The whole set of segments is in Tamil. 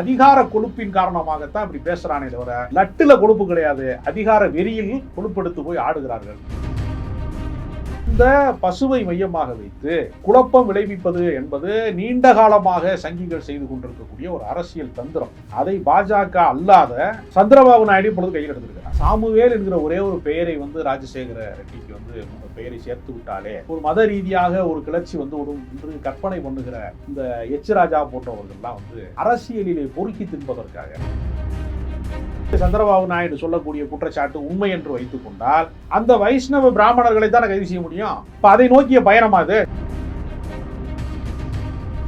அதிகார கொழுப்பின் காரணமாகத்தான் இப்படி பேசுறானே தவிர லட்டுல கொழுப்பு கிடையாது. அதிகார வெறியில் கொழுப்பெடுத்து போய் ஆடுகிறார்கள். இந்த பசுவை மையமாக வைத்து குழப்பம் விளைவிப்பது என்பது நீண்ட காலமாக சங்கிகள் செய்து கொண்டிருக்கக்கூடிய ஒரு அரசியல் தந்திரம். அதை பாஜக அல்லாத சந்திரபாபு நாயுடு இப்பொழுது கையில் எடுத்திருக்கிறார். சாமுவேல் என்கிற ஒரே ஒரு பெயரை வந்து ராஜசேகர ரெட்டிக்கு வந்து பெயரை சேர்த்து விட்டாலே ஒரு மத ரீதியாக ஒரு கிளர்ச்சி வந்து ஒரு கற்பனை பண்ணுகிற இந்த எச்ராஜா போன்றவர்கள்லாம் வந்து அரசியலிலே பொறுக்கி தின்பதற்காக. சந்திரபாபு நாயுடு சொல்லக்கூடிய குற்றச்சாட்டு உண்மை என்று வைத்துக் கொண்டால் அந்த வைஷ்ணவ பிராமணர்களை தான் கைது செய்ய முடியும். இப்ப அதை நோக்கிய பயணமா அது.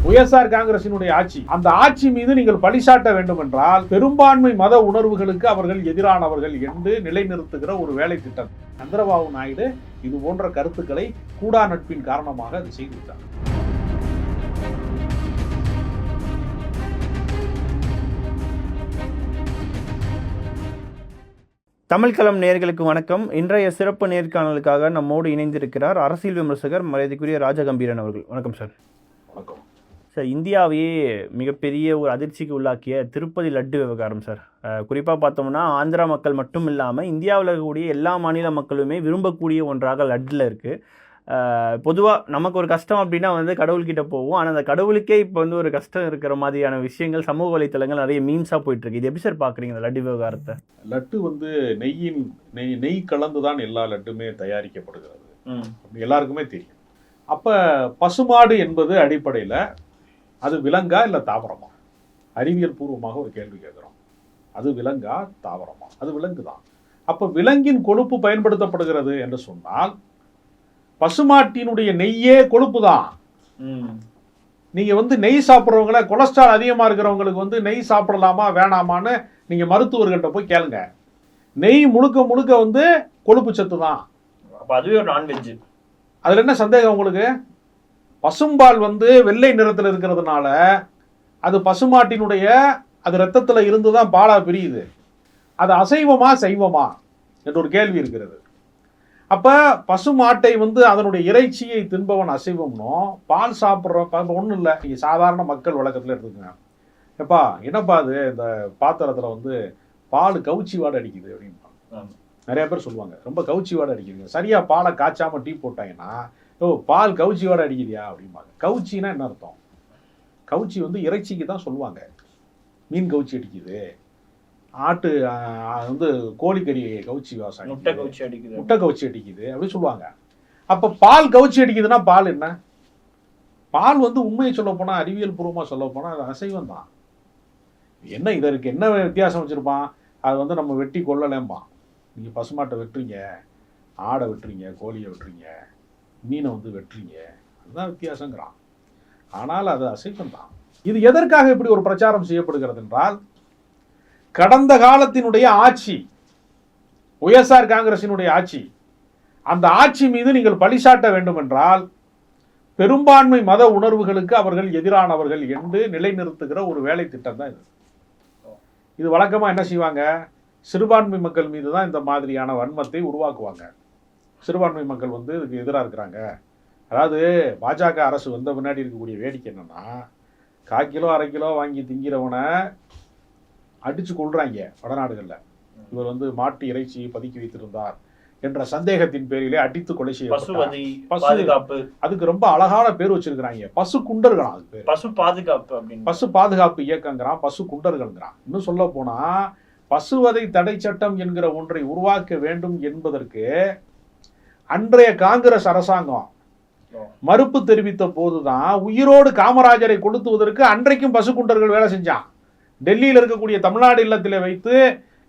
ஒய்எஸ்ஆர் காங்கிரசினுடைய ஆட்சி. அந்த ஆட்சி மீது நீங்கள் பழிசாட்ட வேண்டும் என்றால் பெரும்பான்மை மத உணர்வுகளுக்கு அவர்கள் எதிரானவர்கள் என்று நிலைநிறுத்துகிற ஒரு வேலை திட்டம். சந்திரபாபு நாயுடு இது போன்ற கருத்துக்களை கூடா நட்பின் காரணமாக அது செய்துவிட்டார். தமிழ்களம் நேர்களுக்கு வணக்கம். இன்றைய சிறப்பு நேர்காணலுக்காக நம்மோடு இணைந்திருக்கிறார் அரசியல் விமர்சகர் மரியாதைக்குரிய ராஜகம்பீரன் அவர்கள். வணக்கம் சார். வணக்கம். சார் இந்தியாவையே மிகப்பெரிய ஒரு அதிர்ச்சிக்கு உள்ளாக்கிய திருப்பதி லட்டு விவகாரம் சார் குறிப்பாக பார்த்தோம்னா ஆந்திரா மக்கள் மட்டும் இல்லாமல் இந்தியாவில் இருக்கக்கூடிய எல்லா மாநில மக்களுமே விரும்பக்கூடிய ஒன்றாக லட்டில் இருக்குது பொதுவாக நமக்கு ஒரு கஷ்டம் அப்படின்னா வந்து கடவுள்கிட்ட போவோம். ஆனால் அந்த கடவுளுக்கே இப்போ வந்து ஒரு கஷ்டம் இருக்கிற மாதிரியான விஷயங்கள் சமூக வலைத்தளங்கள் நிறைய மீம்ஸாக போயிட்டுருக்கு இது எப்படி சார் பார்க்குறீங்க இந்த லட்டு விவகாரத்தை? லட்டு வந்து நெய்யின் நெய் நெய் கலந்து தான் எல்லா லட்டுமே தயாரிக்கப்படுகிறது. எல்லாருக்குமே தெரியும். அப்ப பசுமாடு என்பது அடிப்படையில் அது விலங்கா இல்லை தாவரமா? அறிவியல் பூர்வமாக ஒரு கேள்வி கேட்குறோம். அது விலங்கா தாவரமா? அது விலங்கு தான் அப்ப விலங்கின் கொழுப்பு பயன்படுத்தப்படுகிறது என்று சொன்னால் பசுமாட்டினுடைய நெய்யே கொழுப்பு தான் நீங்க வந்து நெய் சாப்பிட்றவங்கள கொலஸ்ட்ரால் அதிகமா இருக்கிறவங்களுக்கு வந்து நெய் சாப்பிடலாமா வேணாமான்னு நீங்க மருத்துவர்கள்ட்ட போய் கேளுங்க. நெய் முழுக்க முழுக்க வந்து கொழுப்பு சத்து தான் அப்போ அதுவே ஒரு நான்வெஜ் அதுல என்ன சந்தேகம் உங்களுக்கு? பசும்பால் வந்து வெள்ளை நிறத்தில் இருக்கிறதுனால அது பசுமாட்டினுடைய அது ரத்தத்தில் இருந்து தான் பாலா பிரியுது. அது அசைவமா சைவமா? என்ற ஒரு கேள்வி இருக்கிறது. அப்ப பசுமாட்டை வந்து அதனுடைய இறைச்சியை தின்பவன் அசைவம்னோ பால் சாப்பிட்ற ஒன்றும் இல்லை. நீங்க சாதாரண மக்கள் வழக்கத்தில் எடுத்துக்கங்க. எப்பா என்னப்பா அது? இந்த பாத்திரத்தில் வந்து பால் கவுச்சி வாடை அடிக்குது அப்படின்பாங்க நிறைய பேர் சொல்லுவாங்க. ரொம்ப கவுச்சி வாடை அடிக்குதுங்க சரியா பாலை காய்ச்சாம டீ போட்டாங்கன்னா ஓ பால் கவுச்சி வாடை அடிக்குதியா அப்படிம்பாங்க. கவுச்சின்னா என்ன அர்த்தம்? கவுச்சி வந்து இறைச்சிக்கு தான் சொல்லுவாங்க. மீன் கவுச்சி அடிக்குது. ஆட்டு வந்து கோழிக்கறி கவுச்சி வாசம் முட்டை. கவுச்சி அடிக்குது. முட்டை கவுச்சி அடிக்குது. அப்படின்னு சொல்லுவாங்க. அப்ப பால் கவுச்சி அடிக்குதுன்னா பால் என்ன? பால் வந்து உண்மையை சொல்ல போனா அறிவியல் பூர்வமா சொல்ல போனா அது அசைவம் தான். என்ன இதற்கு என்ன வித்தியாசம் வச்சிருப்பான்? அது வந்து நம்ம வெட்டி கொள்ளலேம்பான். நீங்க பசுமாட்டை வெட்டுறீங்க ஆடை வெட்டுறீங்க கோழியை வெட்டுறீங்க. மீனை வந்து வெட்டுறீங்க. அதுதான் வித்தியாசங்கிறான். ஆனால் அது அசைவம் தான் இது எதற்காக இப்படி ஒரு பிரச்சாரம் செய்யப்படுகிறது என்றால் கடந்த காலத்தினுடைய ஆட்சி ஒய்எஸ்ஆர் காங்கிரசினுடைய ஆட்சி அந்த ஆட்சி மீது நீங்கள் பழிசாட்ட வேண்டும் என்றால் பெரும்பான்மை மத உணர்வுகளுக்கு அவர்கள் எதிரானவர்கள் என்று நிலைநிறுத்துகிற ஒரு வேலை திட்டம் தான் இது. இது வழக்கமாக என்ன செய்வாங்க? சிறுபான்மை மக்கள் மீது தான் இந்த மாதிரியான வன்மத்தை உருவாக்குவாங்க. சிறுபான்மை மக்கள் வந்து இதுக்கு எதிராக இருக்கிறாங்க. அதாவது பாஜக அரசு வந்த பின்னாடி இருக்கக்கூடிய வேடிக்கை என்னன்னா கால் கிலோ அரை கிலோ வாங்கி திங்கிறவனை அடிச்சு கொள்றாங்க வடநாடுகளில். இவர் வந்து மாட்டு இறைச்சி பதுக்கி வைத்திருந்தார் என்ற சந்தேகத்தின் பேரிலே அடித்து கொலை பசுவதி பசு- பாதுகாப்பு. அதுக்கு ரொம்ப அழகான பேர் வச்சிருக்கிறாங்க. பசு குண்டர்களாம் அது பசு பாதுகாப்பு அப்படின்னு. பசு பாதுகாப்பு இயக்கங்கிறான் பசு குண்டர்கள்ங்கிறான். இன்னும் சொல்ல போனா பசுவதை தடை சட்டம் என்கிற ஒன்றை உருவாக்க வேண்டும் என்பதற்கு அன்றைய காங்கிரஸ் அரசாங்கம் மறுப்பு தெரிவித்த போதுதான் உயிரோடு காமராஜரை கொளுத்துவதற்கு அன்றைக்கும் பசு குண்டர்கள் வேலை செஞ்சான். டெல்லியில் இருக்கக்கூடிய தமிழ்நாடு இல்லத்தில் வைத்து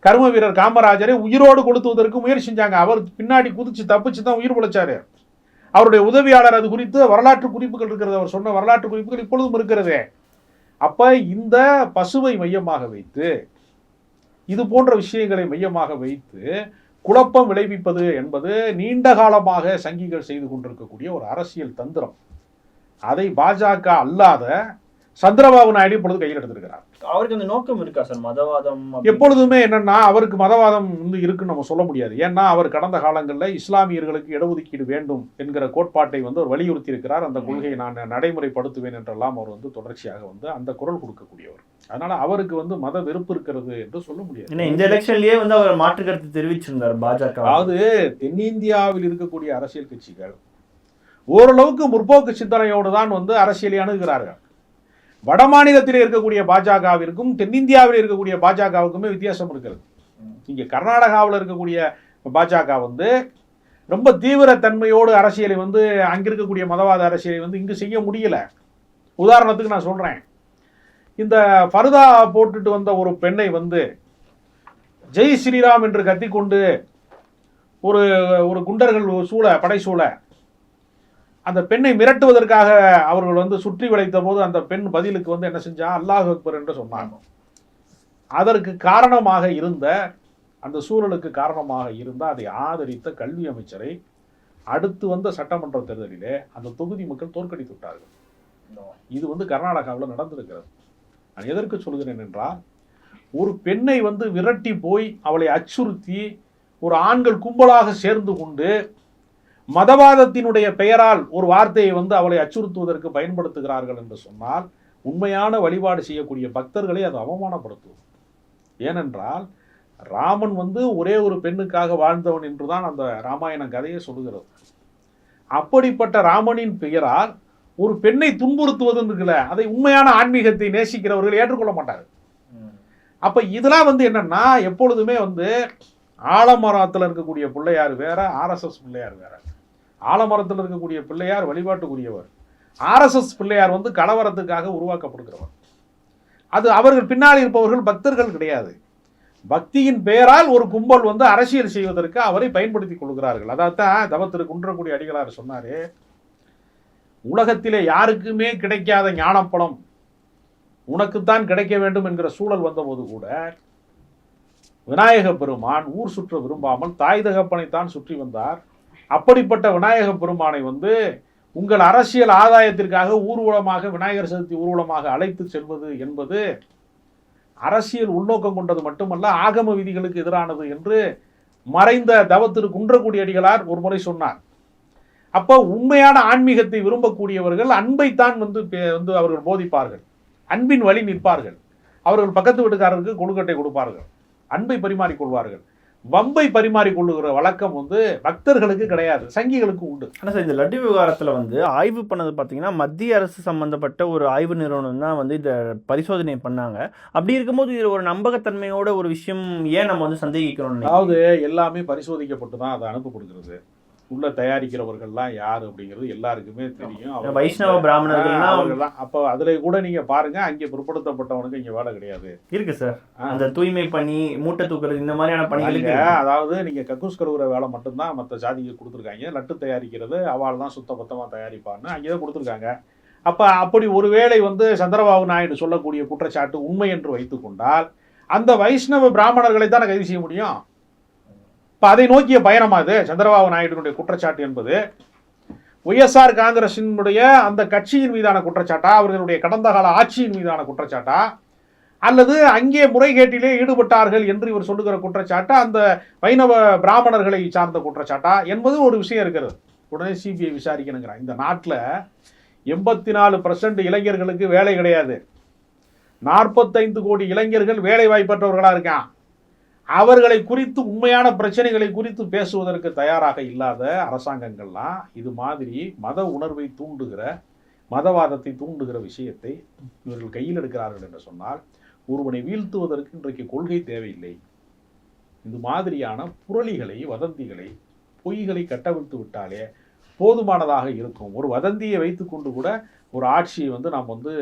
கர்ம வீரர் காமராஜரை உயிரோடு கொளுத்துவதற்கு முயற்சி செஞ்சாங்க. அவர் பின்னாடி குதிச்சு தப்பிச்சு தான் உயிர் பிழைச்சாரு. அவருடைய உதவியாளர் அது குறித்து வரலாற்று குறிப்புகள் இருக்கிறது. அவர் சொன்ன வரலாற்று குறிப்புகள் இப்பொழுதும் இருக்கிறது. அப்ப இந்த பசுவை மையமாக வைத்து இது போன்ற விஷயங்களை மையமாக வைத்து குழப்பம் விளைவிப்பது என்பது நீண்ட காலமாக சங்கிகள் செய்து கொண்டிருக்கக்கூடிய ஒரு அரசியல் தந்திரம். அதை பாஜக அல்லாத சந்திரபாபு நாயுடு இப்பொழுது கையில் எடுத்திருக்கிறார். அவருக்கு அந்த நோக்கம் இருக்கா சார் மதவாதம் எப்பொழுதுமே என்னன்னா அவருக்கு மதவாதம் வந்து இருக்குன்னு நம்ம சொல்ல முடியாது. ஏன்னா அவர் கடந்த காலங்களில் இஸ்லாமியர்களுக்கு இடஒதுக்கீடு வேண்டும் என்கிற கோட்பாட்டை வந்து அவர் வலியுறுத்தி இருக்கிறார் அந்த கொள்கையை நான் நடைமுறைப்படுத்துவேன் என்றெல்லாம் அவர் வந்து தொடர்ச்சியாக வந்து அந்த குரல் கொடுக்கக்கூடியவர். அதனால அவருக்கு வந்து மத வெறுப்பு இருக்கிறது என்று சொல்ல முடியாது. இந்த எலெக்ஷன்லயே வந்து அவர் மாற்று கருத்து தெரிவிச்சிருந்தார் பாஜக. அதாவது தென்னிந்தியாவில் இருக்கக்கூடிய அரசியல் கட்சிகள் ஓரளவுக்கு முற்போக்கு சிந்தனையோடு தான் வந்து அரசியலை அணுகுகிறார்கள் வட மாநிலத்தில் இருக்கக்கூடிய பாஜகவிற்கும் தென்னிந்தியாவில் இருக்கக்கூடிய பாஜகவுக்குமே வித்தியாசம் இருக்கிறது. இங்கே கர்நாடகாவில் இருக்கக்கூடிய பாஜக வந்து ரொம்ப தீவிர தன்மையோடு அரசியலை வந்து அங்கே இருக்கக்கூடிய மதவாத அரசியலை வந்து இங்கு செய்ய முடியல. உதாரணத்துக்கு நான் சொல்கிறேன் இந்த ஃபர்தா போட்டுட்டு வந்த ஒரு பெண்ணை வந்து ஜெய் ஸ்ரீராம் என்று கத்திக்கொண்டு ஒரு ஒரு குண்டர்கள் சூழ படை சூழ அந்த பெண்ணை மிரட்டுவதற்காக அவர்கள் வந்து சுற்றி வளைத்த போது அந்த பெண் பதிலுக்கு வந்து என்ன செஞ்சா அல்லாஹ் அக்பர் என்று சொன்னாங்க. அதற்கு காரணமாக இருந்த அந்த சூழலுக்கு காரணமாக இருந்த அதை ஆதரித்த கல்வி அமைச்சரை அடுத்து வந்த சட்டமன்ற தேர்தலிலே அந்த தொகுதி மக்கள் தோற்கடித்து விட்டார்கள். இது வந்து கர்நாடகாவில் நடந்திருக்கிறது. நான் எதற்கு சொல்கிறேன் என்றால் ஒரு பெண்ணை வந்து விரட்டி போய் அவளை அச்சுறுத்தி ஒரு ஆண்கள் கும்பலாக சேர்ந்து கொண்டு மதவாதத்தினுடைய பெயரால் ஒரு வார்த்தையை வந்து அவளை அச்சுறுத்துவதற்கு பயன்படுத்துகிறார்கள் என்று சொன்னால் உண்மையான வழிபாடு செய்யக்கூடிய பக்தர்களை அது அவமானப்படுத்தும். ஏனென்றால் ராமன் வந்து ஒரே ஒரு பெண்ணுக்காக வாழ்ந்தவன் என்றுதான் அந்த ராமாயண கதையை சொல்லுகிறது. அப்படிப்பட்ட ராமனின் பெயரால் ஒரு பெண்ணை துன்புறுத்துவதுன்னு இருக்குல்ல அதை உண்மையான ஆன்மீகத்தை நேசிக்கிறவர்கள் ஏற்றுக்கொள்ள மாட்டார்கள். அப்போ இதெல்லாம் வந்து என்னன்னா எப்பொழுதுமே வந்து ஆலமரத்தில் இருக்கக்கூடிய பிள்ளையார் வேற ஆர்எஸ்எஸ் பிள்ளையார் வேற. ஆலமரத்தில் இருக்கக்கூடிய பிள்ளையார் வழிபாட்டுக்குரியவர். ஆர்எஸ்எஸ் பிள்ளையார் வந்து கலவரத்துக்காக உருவாக்கப்படுகிறவர். அது அவர்கள் பின்னால் இருப்பவர்கள் பக்தர்கள் கிடையாது. பக்தியின் பெயரால் ஒரு கும்பல் வந்து அரசியல் செய்வதற்கு அவரை பயன்படுத்திக் கொள்கிறார்கள். அதான் தவத்திரு குன்றக்குடி அடிகளார் சொன்னார் உலகத்திலே யாருக்குமே கிடைக்காத ஞானப்பழம் உனக்குத்தான் கிடைக்க வேண்டும் என்கிற சூழல் வந்தபோது கூட விநாயக பெருமான் ஊர் சுற்ற விரும்பாமல் தாய் தகப்பனைத்தான் சுற்றி வந்தார். அப்படிப்பட்ட விநாயக பெருமானை வந்து உங்கள் அரசியல் ஆதாயத்திற்காக ஊர்வலமாக விநாயகர் சதுர்த்தி ஊர்வலமாக அழைத்து செல்வது என்பது அரசியல் உள்நோக்கம் கொண்டது மட்டுமல்ல ஆகம விதிகளுக்கு எதிரானது என்று மறைந்த தவத்திரு குன்றக்குடி அடிகளார் ஒரு முறை சொன்னார். அப்போ உண்மையான ஆன்மீகத்தை விரும்பக்கூடியவர்கள் அன்பைத்தான் வந்து பே- வந்து அவர்கள் போதிப்பார்கள். அன்பின் வழி நிற்பார்கள். அவர்கள் பக்கத்து வீட்டுக்காரருக்கு கொழுக்கட்டை கொடுப்பார்கள். அன்பை பரிமாறிக்கொள்வார்கள் வம்பை பரிமாறிக்கொள்ளுகிற வழக்கம் வந்து பக்தர்களுக்கு கிடையாது சங்கிகளுக்கு உண்டு. ஆனா சார் இந்த லட்டு விவகாரத்துல வந்து ஆய்வு பண்ணது பாத்தீங்கன்னா மத்திய அரசு சம்பந்தப்பட்ட ஒரு ஆய்வு நிறுவனம் தான் வந்து இந்த பரிசோதனை பண்ணாங்க. அப்படி இருக்கும்போது இதுல ஒரு நம்பகத்தன்மையோட ஒரு விஷயம் ஏன் நம்ம வந்து சந்தேகிக்கணும்னு அதாவது எல்லாமே பரிசோதிக்கப்பட்டு தான் அதை அனுப்பப்படுகிறது உள்ள தயாரிக்கிறவர்கள்லாம் யார் அப்படிங்கிறது எல்லாருக்குமே தெரியும். வைஷ்ணவ பிராமணர்கள்னா அவர்கள்லாம் அப்போ அதுல கூட நீங்க பாருங்க அங்கே பிற்படுத்தப்பட்டவனுக்கு இங்க வேலை கிடையாது. இருக்கு சார். அந்த தூய்மை பணி மூட்டை தூக்குறது இந்த மாதிரியான பணிகளுக்கு. அதாவது நீங்க கக்கூஸ் கழுவுற வேலை மட்டும்தான் மற்ற ஜாதிக்கு கொடுத்துருக்காங்க. லட்டு தயாரிக்கிறது அவள் தான் சுத்த பத்தமா தயாரிப்பான்னு அங்கே தான் கொடுத்துருக்காங்க. அப்ப அப்படி ஒருவேளை வந்து சந்திரபாபு நாயுடு சொல்லக்கூடிய குற்றச்சாட்டு உண்மை என்று வைத்துக்கொண்டால் அந்த வைஷ்ணவ பிராமணர்களை தான் கைது செய்ய முடியும்? இப்போ அதை நோக்கிய பயணமாது சந்திரபாபு நாயுடுனுடைய குற்றச்சாட்டு என்பது. ஒய்எஸ்ஆர் காங்கிரசினுடைய அந்த கட்சியின் மீதான குற்றச்சாட்டா? அவர்களுடைய கடந்த கால ஆட்சியின் மீதான குற்றச்சாட்டா? அல்லது அங்கே முறைகேட்டிலே ஈடுபட்டார்கள் என்று இவர் சொல்லுகிற குற்றச்சாட்டா? அந்த வைணவ பிராமணர்களை சார்ந்த குற்றச்சாட்டா? என்பது ஒரு விஷயம் இருக்கிறது. உடனே சிபிஐ விசாரிக்கணுங்கிறான் இந்த நாட்டில் எண்பத்தி நாலு பர்சன்ட் இளைஞர்களுக்கு வேலை கிடையாது. நாற்பத்தைந்து கோடி இளைஞர்கள் வேலை வாய்ப்பற்றவர்களாக இருக்கான். அவர்களை குறித்து உண்மையான பிரச்சனைகளை குறித்து பேசுவதற்கு தயாராக இல்லாத அரசாங்கங்கள்லாம் இது மாதிரி மத உணர்வை தூண்டுகிற மதவாதத்தை தூண்டுகிற விஷயத்தை இவர்கள் கையில் எடுக்கிறார்கள் என்று சொன்னால் ஒருவனை வீழ்த்துவதற்கு இன்றைக்கு கொள்கை தேவையில்லை. இது மாதிரியான புரளிகளை வதந்திகளை பொய்களை கட்டவிழ்த்து விட்டாலே போதுமானதாக இருக்கும். ஒரு வதந்தியை வைத்துக்கொண்டு கூட ஒரு ஆட்சியை வந்து நாம் வந்து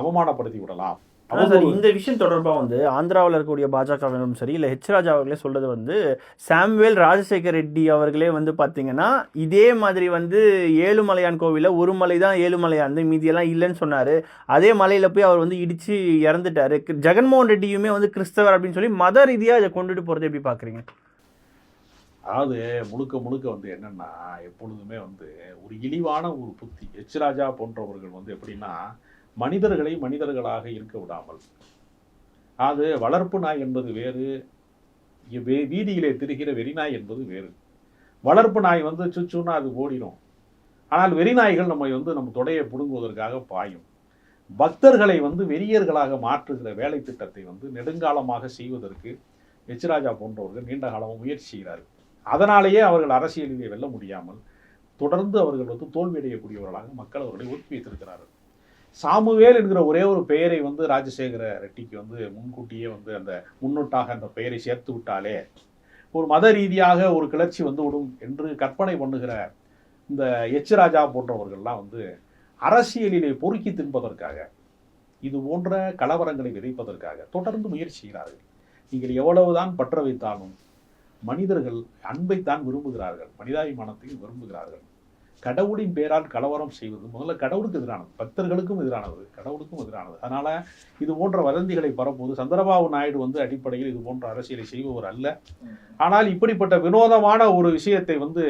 அவமானப்படுத்தி விடலாம். ஆனா சார் இந்த விஷயம் தொடர்பா வந்து ஆந்திராவில் இருக்கக்கூடிய பாஜகவினரும் சரி இல்லை ஹெச் ராஜா அவர்களே சொல்றது வந்து சாம்வேல் ராஜசேகர் ரெட்டி அவர்களே வந்து பார்த்தீங்கன்னா இதே மாதிரி வந்து ஏழுமலையான் கோவிலில் ஒரு மலை தான் ஏழுமலையான் மீதியெல்லாம் இல்லைன்னு சொன்னாரு. அதே மலையில போய் அவர் வந்து இடிச்சு இறந்துட்டாரு. ஜெகன்மோகன் ரெட்டியுமே வந்து கிறிஸ்தவர் அப்படின்னு சொல்லி மத ரீதியா அதை கொண்டுட்டு போறது எப்படி பாக்குறீங்க? அதாவது முழுக்க முழுக்க வந்து என்னன்னா எப்பொழுதுமே வந்து ஒரு இழிவான ஒரு புத்தி. எச் ராஜா போன்றவர்கள் வந்து எப்படின்னா மனிதர்களை மனிதர்களாக இருக்க விடாமல். அது வளர்ப்பு நாய் என்பது வேறு வே- வீதியிலே திரிகிற வெறிநாய் என்பது வேறு. வளர்ப்பு நாய் வந்து சுச்சுன்னா அது ஓடிடும். ஆனால் வெறிநாய்கள் நம்மை வந்து நம் தொடையை பிடுங்குவதற்காக பாயும். பக்தர்களை வந்து வெறியர்களாக மாற்றுகிற வேலை திட்டத்தை வந்து நெடுங்காலமாக செய்வதற்கு எச்ராஜா போன்றவர்கள் நீண்ட காலமாக முயற்சி செய்கிறார்கள். அதனாலேயே அவர்கள் அரசியலிலே வெல்ல முடியாமல் தொடர்ந்து அவர்கள் வந்து தோல்வியடையக்கூடியவர்களாக மக்கள் அவர்களை ஒதுக்கி வைத்திருக்கிறார்கள். சாமுவேல் என்கிற ஒரே ஒரு பெயரை வந்து ராஜசேகர ரெட்டிக்கு வந்து முன்கூட்டியே வந்து அந்த முன்னொட்டாக அந்த பெயரை சேர்த்து விட்டாலே ஒரு மத ரீதியாக ஒரு கிளர்ச்சி வந்துவிடும் என்று கற்பனை பண்ணுகிற இந்த எச் ராஜா போன்றவர்கள்லாம் வந்து அரசியலிலே பொறுக்கி தின்பதற்காக இது போன்ற கலவரங்களை விதைப்பதற்காக தொடர்ந்து முயற்சி செய்கிறார்கள். நீங்கள் எவ்வளவுதான் பற்ற வைத்தாலும் மனிதர்கள் அன்பைத்தான் விரும்புகிறார்கள் மனிதாபிமானத்தையும் விரும்புகிறார்கள். கடவுளின் பேரால் கலவரம் செய்வது. முதல்ல கடவுளுக்கு எதிரானது பக்தர்களுக்கும் எதிரானது கடவுளுக்கும் எதிரானது. அதனால் இது போன்ற வதந்திகளை பரப்புவது சந்திரபாபு நாயுடு வந்து அடிப்படையில் இது போன்ற அரசியலை செய்பவர் அல்ல. ஆனால் இப்படிப்பட்ட வினோதமான ஒரு விஷயத்தை வந்து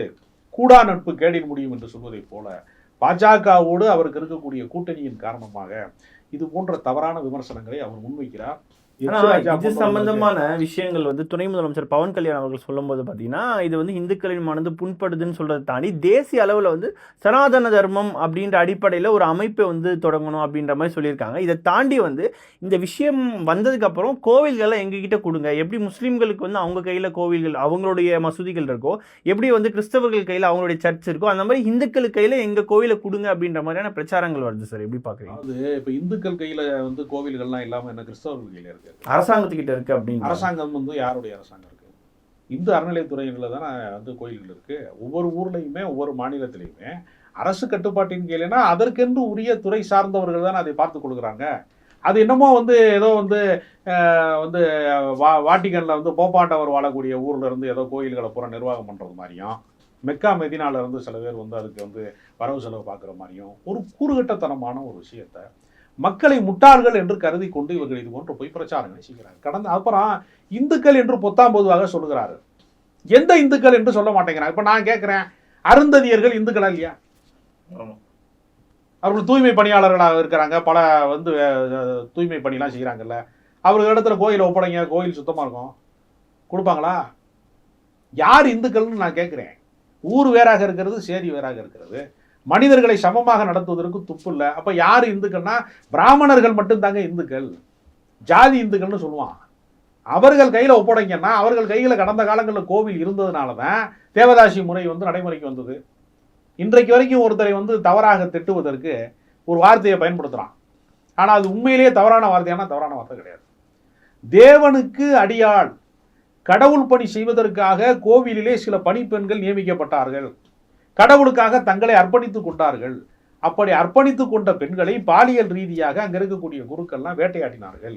கூடா நட்பு கேடில் முடியும் என்று சொல்வதைப் போல பாஜகவோடு அவருக்கு இருக்கக்கூடிய கூட்டணியின் காரணமாக இது போன்ற தவறான விமர்சனங்களை அவர் முன்வைக்கிறார். இது சம்பந்தமான விஷயங்கள் வந்து துணை முதலமைச்சர் பவன் கல்யாண் அவர்கள் சொல்லும்போது பார்த்தீங்கன்னா இது வந்து இந்துக்களின் மனது புண்படுதுன்னு சொல்றதை தாண்டி தேசிய அளவில் வந்து சனாதன தர்மம் அப்படின்ற அடிப்படையில் ஒரு அமைப்பை வந்து தொடங்கணும் அப்படின்ற மாதிரி சொல்லியிருக்காங்க. இதை தாண்டி வந்து இந்த விஷயம் வந்ததுக்கு அப்புறம் கோவில்களை எங்ககிட்ட கொடுங்க. எப்படி முஸ்லீம்களுக்கு வந்து அவங்க கையில் கோவில்கள் அவங்களுடைய மசூதிகள் இருக்கோ எப்படி வந்து கிறிஸ்தவர்கள் கையில் அவங்களுடைய சர்ச் இருக்கோ அந்த மாதிரி இந்துக்கள் கையில் எங்க கோவிலை கொடுங்க அப்படின்ற மாதிரியான பிரச்சாரங்கள் வருது சார். எப்படி பார்க்குறீங்க அதாவது இப்ப இந்துக்கள் கையில வந்து கோவில்கள்லாம் இல்லாம என்ன கிறிஸ்தவர்கள் கையில இருக்கு? அரசாங்கத்துக்கிட்ட இருக்கு அப்படின்னு அரசாங்கம் வந்து யாருடைய அரசாங்கம் இருக்கு? இந்து அறநிலையத்துறைகளில் தானே வந்து கோயில்கள் இருக்கு. ஒவ்வொரு ஊர்லயுமே ஒவ்வொரு மாநிலத்திலையுமே அரசு கட்டுப்பாட்டின் கீழேனா அதற்கென்று உரிய துறை சார்ந்தவர்கள் தான் அதை பார்த்து கொடுக்குறாங்க அது என்னமோ வந்து ஏதோ வந்து அஹ், வந்து வா வாட்டிகனில் வந்து போப்பாண்டவர் வாழக்கூடிய ஊர்ல இருந்து ஏதோ கோயில்களை பூரா நிர்வாகம் பண்ணுறது மாதிரியும் மெக்கா மெதினால இருந்து சில பேர் வந்து அதுக்கு வந்து வரவு செலவு பார்க்குற மாதிரியும் ஒரு கூறுகட்டத்தனமான ஒரு விஷயத்தை மக்களை முட்டாள்கள் என்று கருதி கொண்டு இவர்கள் இது போன்ற பொய் பிரச்சாரங்களை செய்கிறார்கள். கடந்த அப்புறம் இந்துக்கள் என்று பொத்தாம் பொதுவாக சொல்லுகிறார்கள் எந்த இந்துக்கள் என்று சொல்ல மாட்டேங்கிறாங்க. இப்ப நான் கேட்கிறேன் அருந்ததியர்கள் இந்துக்களா இல்லையா? அவர்கள் தூய்மை பணியாளர்களாக இருக்கிறாங்க. பல வந்து தூய்மை பணிலாம் செய்கிறாங்கல்ல. அவர்கள் இடத்துல கோயில் ஒப்படைங்க கோயில் சுத்தமா இருக்கும். கொடுப்பாங்களா? யார் இந்துக்கள்னு நான் கேட்கிறேன் ஊர் வேறாக இருக்கிறது சேரி வேறாக இருக்கிறது. மனிதர்களை சமமாக நடத்துவதற்கு துப்பு இல்லை. அப்போ யார் இந்துக்கள்னா பிராமணர்கள் மட்டும்தாங்க இந்துக்கள். ஜாதி இந்துக்கள்னு சொல்லுவான். அவர்கள் கையில் ஒப்படைங்கன்னா அவர்கள் கையில் கடந்த காலங்களில் கோவில் இருந்ததுனால தான் தேவதாசி முறை வந்து நடைமுறைக்கு வந்தது. இன்றைக்கு வரைக்கும் ஒருத்தரை வந்து தவறாக திட்டுவதற்கு ஒரு வார்த்தையை பயன்படுத்துகிறான் ஆனால் அது உண்மையிலேயே தவறான வார்த்தையானா தவறான வார்த்தை கிடையாது. தேவனுக்கு அடியாள் கடவுள் பணி செய்வதற்காக கோவிலிலே சில பணிப்பெண்கள் நியமிக்கப்பட்டார்கள். கடவுளுக்காக தங்களை அர்ப்பணித்துக் கொண்டார்கள். அப்படி அர்ப்பணித்து கொண்ட பெண்களை பாலியல் ரீதியாக அங்கே இருக்கக்கூடிய குருக்கள்லாம் வேட்டையாடினார்கள்.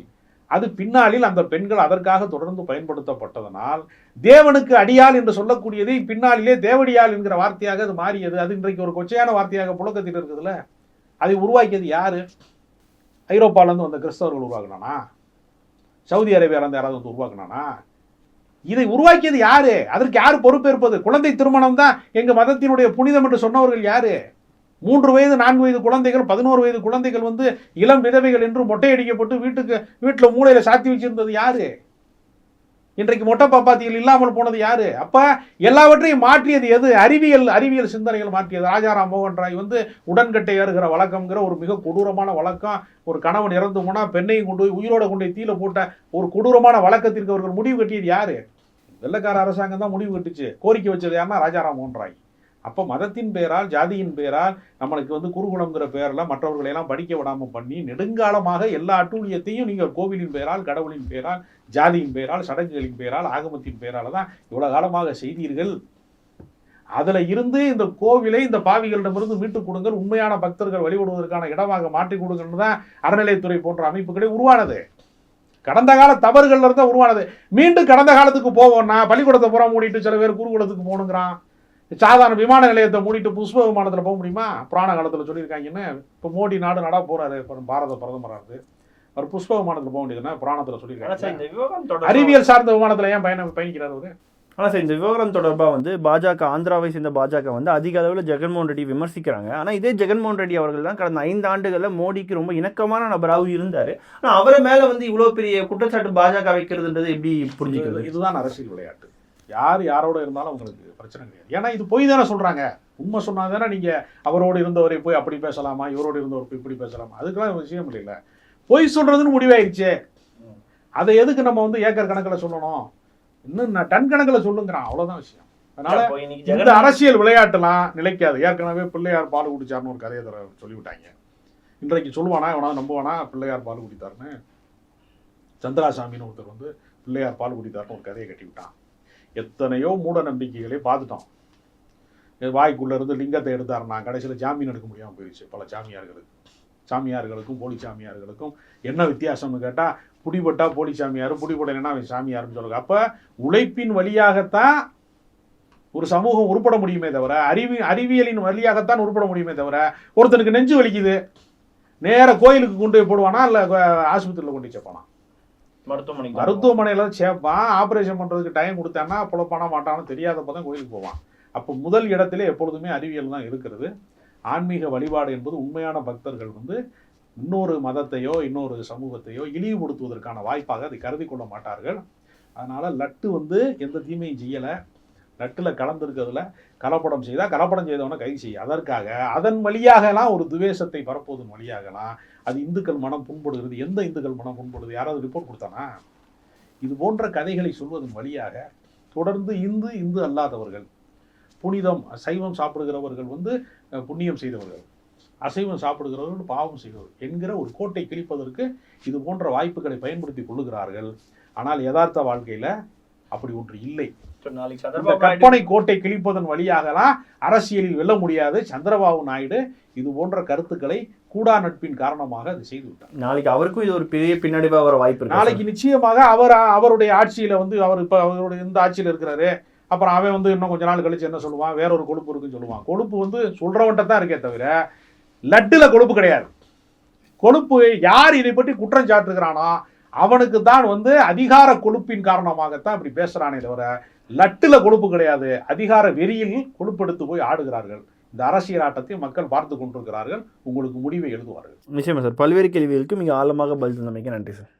அது பின்னாளில் அந்த பெண்கள் அதற்காக தொடர்ந்து பயன்படுத்தப்பட்டதனால் தேவனுக்கு அடியாள் என்று சொல்லக்கூடியதை பின்னாளிலே தேவடியால் என்கிற வார்த்தையாக அது மாறியது. அது இன்றைக்கு ஒரு கொச்சையான வார்த்தையாக புழக்கத்தில் இருக்குதுல்ல. அதை உருவாக்கியது யாரு? ஐரோப்பாவிலேருந்து வந்த கிறிஸ்தவர்கள் உருவாக்குனானா? சவுதி அரேபியாவிலேருந்து யாராவது வந்து உருவாக்குனானா? இதை உருவாக்கியது யாரு? அதற்கு யார் பொறுப்பேற்பது? குழந்தை திருமணம் தான் எங்க மதத்தினுடைய புனிதம் என்று சொன்னவர்கள் யாரு? மூன்று வயது நான்கு வயது குழந்தைகள் பதினோரு வயது குழந்தைகள் வந்து இளம் விதவைகள் என்று மொட்டையடிக்கப்பட்டு வீட்டுக்கு வீட்டில் மூளையில் சாத்தி வச்சிருந்தது யாரு? இன்றைக்கு மொட்டை பாப்பாத்தியில் இல்லாமல் போனது யாரு? அப்ப எல்லாவற்றையும் மாற்றியது எது? அறிவியல் அறிவியல் சிந்தனைகள் மாற்றியது. ராஜாராம் மோகன் ராய் வந்து உடன்கட்டை ஏறுகிற வழக்கம்ங்கிற ஒரு மிக கொடூரமான வழக்கம். ஒரு கணவன் இறந்து போனால் பெண்ணையும் கொண்டு போய் உயிரோட கொண்டு போய் தீல போட்ட ஒரு கொடூரமான வழக்கத்திற்கு அவர்கள் முடிவு கட்டியது யாரு? வெள்ளக்கார அரசாங்கம் தான் முடிவு கட்டுச்சு. கோரிக்கை வச்சது யாருன்னா ராஜாராம் மோகன் ராய். அப்போ மதத்தின் பெயரால் ஜாதியின் பெயரால் நம்மளுக்கு வந்து குருகுலங்கிற பெயரில் மற்றவர்களை எல்லாம் படிக்க விடாமல் பண்ணி நெடுங்காலமாக எல்லா அட்டூழியத்தையும் நீங்கள் கோவிலின் பெயரால் கடவுளின் பெயரால் ஜாதியின் பெயரால் சடங்குகளின் பெயரால் ஆகமத்தின் பெயரால் தான் இவ்வளோ காலமாக செய்தீர்கள். அதில் இருந்து இந்த கோவிலை இந்த பாவிகளிடமிருந்து மீட்டுக் கொடுங்கள். உண்மையான பக்தர்கள் வழிபடுவதற்கான இடமாக மாற்றி கொடுங்கன்னு தான் அறநிலையத்துறை போன்ற அமைப்புகளே உருவானது. கடந்த கால தவறுகள்ல இருந்தால் உருவானது. மீண்டும் கடந்த காலத்துக்கு போவோம்னா பள்ளிக்கூடத்தை புறம் மூடிட்டு சில பேர் குருகுலத்துக்கு போகணுங்கிறான். சாதாரண விமான நிலையத்தை மூடிட்டு புஷ்ப விமானத்தில் போக முடியுமா? புராண காலத்தில் சொல்லியிருக்காங்கன்னு. இப்போ மோடி நாடு நாடா போறாரு. இப்போ பாரத பிரதமராக இருந்து அவர் புஷ்ப விமானத்தில் போக வேண்டியதுன்னா புராணத்தில் சொல்லியிருக்காங்க அறிவியல் சார்ந்த விமானத்தில் ஏன் பயணம் பயணிக்கிறார் அவரு? ஆனால் சார் இந்த விவகாரம் தொடர்பாக வந்து பாஜக ஆந்திராவை சேர்ந்த பாஜக வந்து அதிக அளவில் ஜெகன்மோகன் ரெட்டி விமர்சிக்கிறாங்க. ஆனால் இதே ஜெகன்மோகன் ரெட்டி அவர்கள் தான் கடந்த ஐந்து ஆண்டுகளில் மோடிக்கு ரொம்ப இணக்கமான நபராகவும் இருந்தார். ஆனால் அவரை மேலே வந்து இவ்வளோ பெரிய குற்றச்சாட்டு பாஜக வைக்கிறதுன்றது எப்படி புரிஞ்சுக்கிறது? இது- இதுதான் அரசியல் விளையாட்டு. யார் யாரோட இருந்தாலும் அவங்களுக்கு பிரச்சனை கிடையாது. ஏன்னா இது பொய் தானே சொல்றாங்க. உண்மை சொன்னா தானே நீங்க அவரோடு இருந்தவரை போய் அப்படி பேசலாமா? இவரோடு இருந்தவர் போய் இப்படி பேசலாமா? அதுக்கெல்லாம் விஷயம் இல்லைல்ல. பொய் சொல்றதுன்னு முடிவாயிருச்சே. அதை எதுக்கு நம்ம வந்து ஏக்கர் கணக்கில் சொல்லணும்? இன்னும் நான் டன் கணக்கில் சொல்லுங்கிறான். அவ்வளவுதான் விஷயம். அதனால இந்த அரசியல் விளையாட்டுலாம் நிலைக்காது. ஏற்கனவே பிள்ளையார் பால் குடிச்சார்னு ஒரு கதையை தர சொல்லிவிட்டாங்க. இன்றைக்கு சொல்லுவானா? இவனா நம்புவானா? பிள்ளையார் பால் குடித்தார்னு. சந்திராசாமின்னு ஒருத்தர் வந்து பிள்ளையார் பால் குடித்தார்னு ஒரு கதையை கட்டி விட்டான் எத்தனையோ மூட நம்பிக்கைகளை பார்த்துட்டோம். வாய்க்குள்ளே இருந்து லிங்கத்தை எடுத்தாருனா கடைசியில் ஜாமீன் எடுக்க முடியாமல் போயிடுச்சு பல சாமியார்களுக்கு. சாமியார்களுக்கும் போலி சாமியார்களுக்கும். என்ன வித்தியாசம்னு கேட்டால் புடிபட்டா போலி சாமியார் புடிபடலைன்னா அவன் சாமியார்னு சொல்லுங்க. அப்போ உழைப்பின் வழியாகத்தான் ஒரு சமூகம் உருப்பட முடியுமே தவிர அறிவி அறிவியலின் வழியாகத்தான் உருப்பட முடியுமே தவிர ஒருத்தனுக்கு நெஞ்சு வலிக்குது. நேர கோயிலுக்கு கொண்டு போய் போடுவானா இல்லை ஆஸ்பத்திரியில் கொண்டு போய் சேர்ப்பானா? மருத்துவமனை மருத்துவமனையில் சேர்ப்பான் ஆப்ரேஷன் பண்ணுறதுக்கு டைம் கொடுத்தான்னா பண்ண மாட்டான்னு தெரியாத தான் கோயிலுக்கு போவான். அப்போ முதல் இடத்துல எப்பொழுதுமே அறிவியல் தான் இருக்கிறது. ஆன்மீக வழிபாடு என்பது உண்மையான பக்தர்கள் வந்து இன்னொரு மதத்தையோ இன்னொரு சமூகத்தையோ இழிவுபடுத்துவதற்கான வாய்ப்பாக அதை கருதி கொள்ள மாட்டார்கள். அதனால் லட்டு வந்து எந்த தீமையும் செய்யலை. நட்டில் கலந்துருக்கிறதுல கலப்படம் செய்தால் கலப்படம் செய்தவனை கைது செய்ய அதற்காக அதன் வழியாகலாம் ஒரு துவேஷத்தை பரப்புவதன் வழியாகலாம். அது இந்துக்கள் மனம் புண்படுகிறது. எந்த இந்துக்கள் மனம் புண்படுது? யாராவது ரிப்போர்ட் கொடுத்தானா? இது போன்ற கதைகளை சொல்வதன் வழியாக தொடர்ந்து இந்து இந்து அல்லாதவர்கள் புனிதம் சைவம் சாப்பிடுகிறவர்கள் வந்து புண்ணியம் செய்தவர்கள் அசைவம் சாப்பிடுகிறவர்கள் பாவம் செய்தவர்கள் என்கிற ஒரு கோட்டை கிழிப்பதற்கு இது போன்ற வாய்ப்புகளை பயன்படுத்தி கொள்ளுகிறார்கள். ஆனால் யதார்த்த வாழ்க்கையில் அப்படி ஒன்று இல்லை. கற்பனை கோட்டை கிழிப்பதன் வழியாகலாம் அரசியலில் வெல்ல முடியாது சந்திரபாபு நாயுடு. இது போன்ற கருத்துக்களை கூடா நட்பின் காரணமாக அது செய்து விட்டார் நாளைக்கு அவருக்கும் இது ஒரு பெரிய பின்னடைவாக வர வாய்ப்பு நாளைக்கு நிச்சயமாக அவர் அவருடைய ஆட்சியில வந்து அவர் இப்ப அவருடைய இந்த ஆட்சியில இருக்கிறாரு. அப்புறம் அவன் வந்து இன்னும் கொஞ்ச நாள் கழிச்சு என்ன சொல்லுவான்? வேற ஒரு கொழுப்பு இருக்குன்னு சொல்லுவான். கொழுப்பு வந்து சொல்றவன்ட்ட தான் இருக்கே தவிர லட்டுல கொழுப்பு கிடையாது. கொழுப்பு யார் இதை பற்றி குற்றம் சாட்டுகிறானோ? அவனுக்கு தான் வந்து அதிகார கொழுப்பின் காரணமாகத்தான் இப்படி பேசுகிறானே தவிர லட்டில் கொழுப்பு கிடையாது. அதிகார வெறியில் கொழுப்பெடுத்து போய் ஆடுகிறார்கள். இந்த அரசியல் ஆட்டத்தை மக்கள் பார்த்து கொண்டிருக்கிறார்கள். உங்களுக்கு முடிவை எழுதுவார்கள். நிச்சயமா சார். பல்வேறு கேள்விகளுக்கு மிக ஆழமாக பதில் தந்தமைக்கு நன்றி சார்.